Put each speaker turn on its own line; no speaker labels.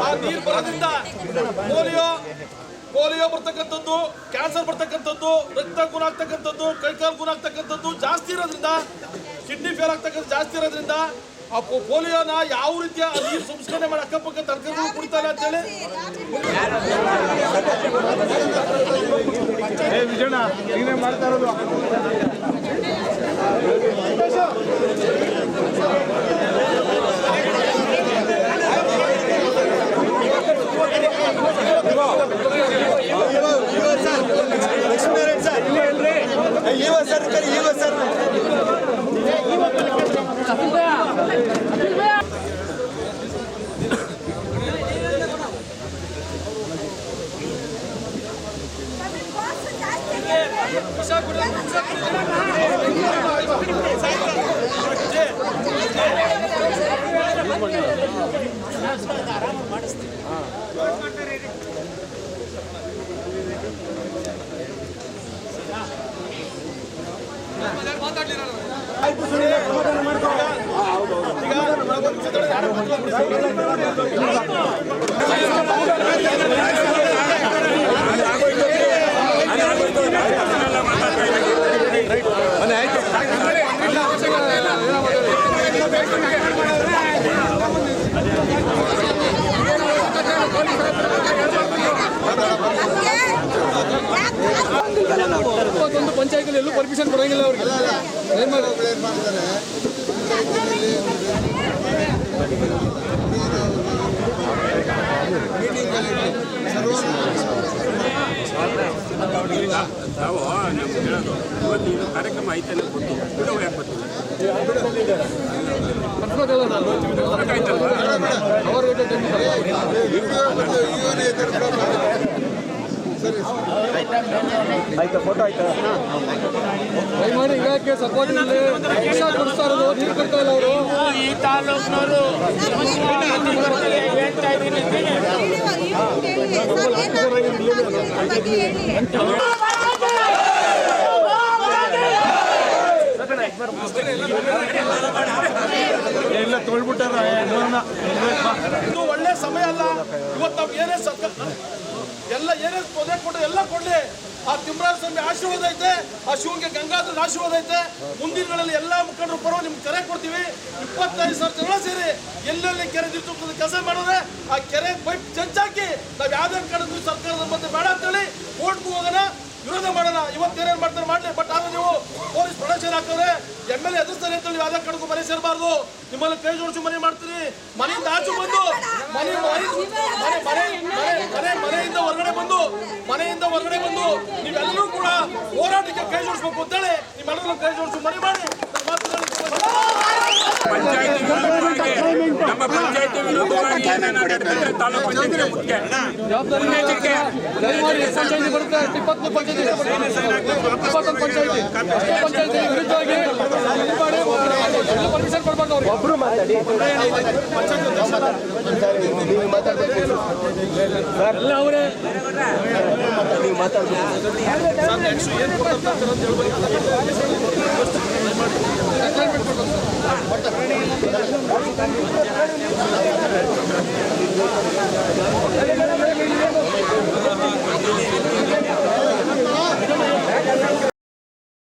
ಆ ನೀರು ಬರೋದ್ರಿಂದ ಪೋಲಿಯೋ ಪೋಲಿಯೋ ಬರ್ತಕ್ಕಂಥದ್ದು ಕ್ಯಾನ್ಸರ್ ಬರ್ತಕ್ಕಂಥದ್ದು ರಕ್ತ ಗುಣ ಆಗ್ತಕ್ಕಂಥದ್ದು ಕೈಕಾಲು ಗುಣ ಆಗ್ತಕ್ಕಂಥದ್ದು ಜಾಸ್ತಿ ಇರೋದ್ರಿಂದ ಕಿಡ್ನಿ ಫೇಲ್ ಆಗ್ತಕ್ಕಂಥ ಜಾಸ್ತಿ ಇರೋದ್ರಿಂದ ಆ ಪೋಲಿಯೋನ ಯಾವ ರೀತಿಯ ನೀರು ಸಂಸ್ಕರಣೆ ಮಾಡಿ ಅಕ್ಕಪಕ್ಕ ತರಕಾರಿಗಳು ಕುಡಿತಾರೆ ಅಂತೇಳಿ
ಇಪ್ಪತ್ತೊಂದು ಪಂಚಾಯತ್ ಎಲ್ಲೂ ಪರ್ಮಿಷನ್ ಕೊಡಂಗಿಲ್ಲ ಅವ್ರಿಗೆ.
ನಾವು ನಮ್ಗೆ ಹೇಳೋದು ಇವತ್ತು ಇದು ಕಾರ್ಯಕ್ರಮ ಐತಲ್ಲ ಗೊತ್ತು ಬಿಡೋ ಯಾಕೆ ಬರ್ತೀವಿ
ಕರ್ಸ್ಬೇಕಲ್ಲ ನಾವು ಫೋಟೋ ಆಯ್ತಾ? ವೈಮಾನಿ ಇಲಾಖೆ ಸಪೋರ್ಟ್ ಇಲ್ಲಿ ವಿಷ ಕೊಡಿಸ್ತಾ ಇರೋದು ನೀರು ಕೊಡ್ತಾ ಇಲ್ಲ ಅವರು.
ಈ ತಾಲೂಕಿನವರು ಹೇಳ್ತಾ ಇದ್ದೀನಿ
ಇದು ಒಳ್ಳೆ ಸಮಯ ಅಲ್ಲ. ಇವತ್ತು ನಾವು ಏನೇ ಸರ್ಕಾರ ಎಲ್ಲ ಪೊದೆ ತೊಂದರೆ ಕೊಟ್ಟು ಎಲ್ಲ ಕೊಡಲಿ. ಆ ತಿಮ್ಮರಾಜ ಸ್ವಾಮಿ ಆಶೀರ್ವಾದ ಐತೆ, ಆ ಶಿವಂಗೆ ಗಂಗಾಧರ ಆಶೀರ್ವಾದ ಐತೆ. ಮುಂದಿನಗಳಲ್ಲಿ ಎಲ್ಲ ಮುಖಂಡರು ಬರೋ ನಿಮ್ಗೆ ಕರೆ ಕೊಡ್ತೀವಿ. ಇಪ್ಪತ್ತೈದು ಸಾವಿರ ಜನ ಸೇರಿ ಎಲ್ಲೆಲ್ಲಿ ಕೆರೆ ನಿರ್ತು ಕೆಲಸ ಮಾಡಿದ್ರೆ ಆ ಕೆರೆ ಪೈಪ್ ಚಂಚಾಕಿ ನಾವು ಯಾವ್ದೇ ಕಡೆದು ಸರ್ಕಾರದ ಮತ್ತೆ ಬೇಡ ಅಂತೇಳಿ ಕೋರ್ಟ್ಗೂ ಹೋಗೋಣ, ವಿರೋಧ ಮಾಡೋಣ. ಇವತ್ತು ಏನೇನು ಮಾಡ್ತಾರೆ ಮಾಡಲಿ, ಬಟ್ ಆದ್ರೆ ನೀವು ಪೊಲೀಸ್ ಪ್ರೊಡಕ್ಷನ್ ಹಾಕಿದ್ರೆ ಎಂ ಎಲ್ ಎ ಎದುರಿಸ್ತಾರೆ ಅಂತ ನೀವು ಯಾವ್ದೇ ಕಡೆಗೂ ಮನೆ ಸೇರಬಾರ್ದು. ನಿಮ್ಮಲ್ಲಿ ಕೈ ಜೋಡಿಸಿ ಮನೆ ಮಾಡ್ತೀರಿ ಮನೆಯಿಂದ ಆಚೆ ಬಂದು, ಮನೆ ಮನೆ ಮನೆ ಮನೆಯಿಂದ ಹೊರಗಡೆ ಬಂದು ಮನೆಯಿಂದ ಹೊರಗಡೆ ಬಂದು ನೀವೆಲ್ಲರೂ ಕೂಡ ಹೋರಾಟಕ್ಕೆ ಕೈ ಜೋಡಿಸ್ಬೇಕು ಅಂತೇಳಿ ನಿಮ್ಮೆಲ್ಲರೂ ಕೈ ಜೋಡಿಸು ಮನೆ ಮಾಡಿ
ನಮ್ಮ ಪಂಚಾಯತಿ ವಿರೋಧವಾಗಿ ತಾಲೂಕು ಪಂಚಾಯತಿ ಮುಖ್ಯ. ಮುನ್ನೆಚ್ಚರಿಕೆ
ಪಂಚಾಯತಿ ಬರುತ್ತೆ. ಇಪ್ಪತ್ತು ಪಂಚಾಯತಿ. ಇಪ್ಪತ್ತೊಂದು ಪಂಚಾಯತಿ ಪಂಚಾಯತಿ ವಿರುದ್ಧವಾಗಿ ಇದು ಮಾಡಿ ಪರ್ಮಿಷನ್ ಮಾತಾಡಿ ಅವ್ರಿಗೆ ಒಬ್ರು ಮಾತಾಡಿ ಎಲ್ಲ ಅವರೇ
ನೀವು ನೆಕ್ಸ್ಟ್